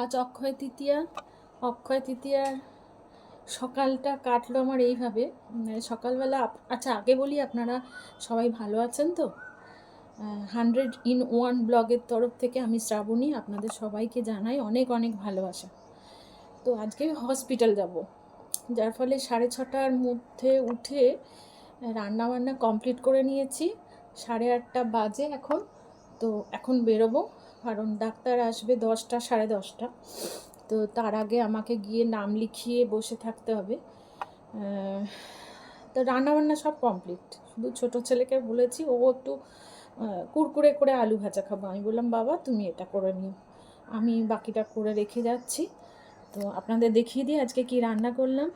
আজ অক্ষয় তৃতীয়া, অক্ষয় তৃতীয়ার সকালটা কাটলো আমার এইভাবে। সকালবেলা আচ্ছা আগে বলি আপনারা সবাই ভালো আছেন তো? হান্ড্রেড ইন ওয়ান ব্লগের তরফ থেকে আমি শ্রাবণী, আপনাদের সবাইকে জানাই অনেক অনেক ভালোবাসা। তো আজকে হসপিটাল যাব। যার ফলে সাড়ে ছটার মধ্যে উঠে রান্না বান্না কমপ্লিট করে নিয়েছি। সাড়ে আটটা বাজে এখন। তো এখন বেরোবো। কারণ ডাক্তার আসবে দশটা, সাড়ে দশটা। তো তার আগে আমাকে গিয়ে নাম লিখিয়ে বসে থাকতে হবে। তো রান্নাবান্না সব কমপ্লিট শুধু ছোটো ছেলেকে বলেছি, ও একটু কুরকুরে করে আলু ভাজা খাব। আমি বললাম, বাবা, তুমি এটা করে নিও। আমি বাকিটা করে রেখে যাচ্ছি। তো আপনাদের দেখিয়ে দিই আজকে কি রান্না করলাম।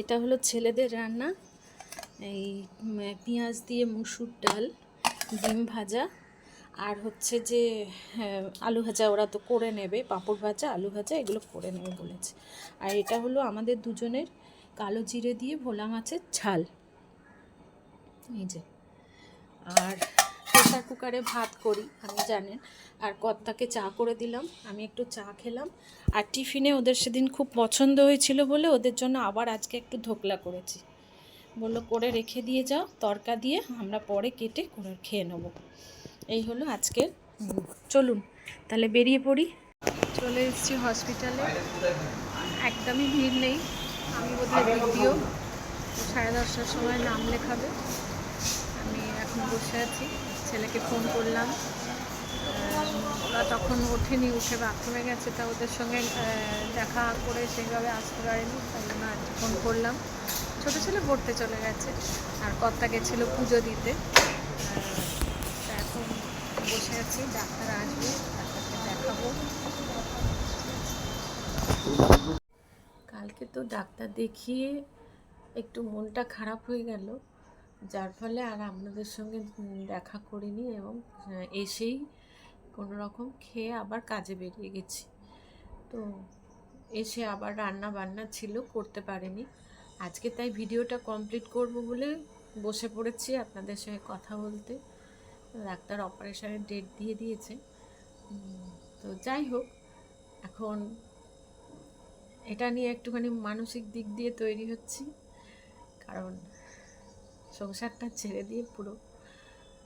এটা হলো ছেলেদের রান্না। এই পেঁয়াজ দিয়ে মুসুর ডাল, ডিম ভাজা। আর হচ্ছে যে হ্যাঁ, আলু ভাজা ওরা তো করে নেবে পাঁপড় ভাজা আলু ভাজা এগুলো করে নেবে বলেছে। আর এটা হলো আমাদের দুজনের কালো জিরে দিয়ে ভোলা মাছের ঝাল। এই যে। আর প্রেশার কুকারে ভাত করি আমি জানেন। আর কর্তাকে চা করে দিলাম আমি একটু চা খেলাম। আর টিফিনে ওদের সেদিন খুব পছন্দ হয়েছিল বলে ওদের জন্য আবার আজকে একটু ধোকলা করেছি। বলল করে রেখে দিয়ে যাও তরকা দিয়ে আমরা পরে কেটে করে খেয়ে নেব। এই হলো আজকের চলুন, তাহলে বেরিয়ে পড়ি। চলে এসেছি হসপিটালে একদমই ভিড় নেই। আমি বোধহয় দ্বিতীয় সাড়ে দশটার সময় নাম লেখাবে। আমি এখন বসে আছি। ছেলেকে ফোন করলাম। ওরা তখন ওঠেনি, উঠে বাথরুমে গেছে। তা ওদের সঙ্গে দেখা করে সেইভাবে আসতে পারেনি। তাই জন্য আজকে ফোন করলাম। ছোটো ছেলে পড়তে চলে গেছে। আর কর্তা গেছিল পুজো দিতে। এখন বসে আছি, ডাক্তার আসবে দেখাবো। কালকে তো ডাক্তার দেখিয়ে একটু মনটা খারাপ হয়ে গেল, যার ফলে আর আপনাদের সঙ্গে দেখা করিনি এবং এসেই কোনো রকম খেয়ে আবার কাজে বেরিয়ে গেছি। তো এসে আবার রান্না বান্না ছিল, করতে পারিনি। আজকে তাই ভিডিওটা কমপ্লিট করব বলে বসে পড়েছি আপনাদের সঙ্গে কথা বলতে। ডাক্তার অপারেশনের ডেট দিয়ে দিয়েছে। তো যাই হোক, এখন এটা নিয়ে একটুখানি মানসিক দিক দিয়ে তৈরি হচ্ছি, কারণ সংসারটা ছেড়ে দিয়ে পুরো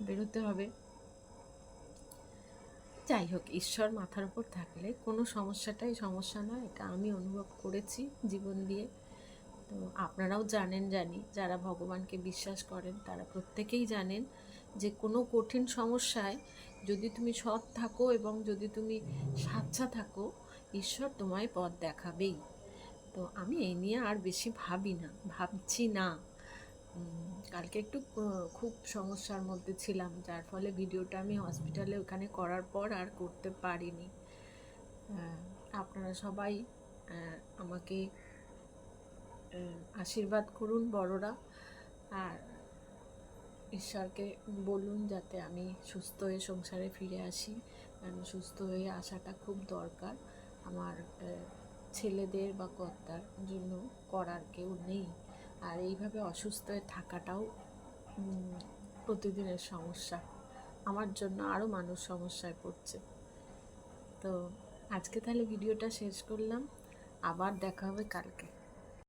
বেরোতে হবে। যাই হোক, ঈশ্বর মাথার উপর থাকলে কোনো সমস্যাটাই সমস্যা নয়, এটা আমি অনুভব করেছি জীবন দিয়ে। তো আপনারাও জানেন জানি, যারা ভগবানকে বিশ্বাস করেন, তারা প্রত্যেকেই জানেন যে কোনো কঠিন সমস্যায় যদি তুমি সৎ থাকো এবং যদি তুমি সাচ্চা থাকো, ঈশ্বর তোমায় পথ দেখাবেই। তো আমি এই নিয়ে আর বেশি ভাবি না, ভাবছি না। কালকে একটু খুব সমস্যার মধ্যে ছিলাম, যার ফলে ভিডিওটা আমি হসপিটালে ওখানে করার পর আর করতে পারিনি। আপনারা সবাই আমাকে আশীর্বাদ করুন বড়রা আর ঈশ্বরকে বলুন যাতে আমি সুস্থ হয়ে সংসারে ফিরে আসি। কারণ সুস্থ হয়ে আসাটা খুব দরকার। আমার ছেলেদের বা কর্তার জন্য করার কেউ নেই। আর এইভাবে অসুস্থ হয়ে থাকাটাও প্রতিদিনের সমস্যা। আমার জন্য আরও মানুষ সমস্যায় পড়ছে। তো আজকে তাহলে ভিডিওটা শেষ করলাম। আবার দেখা হবে কালকে।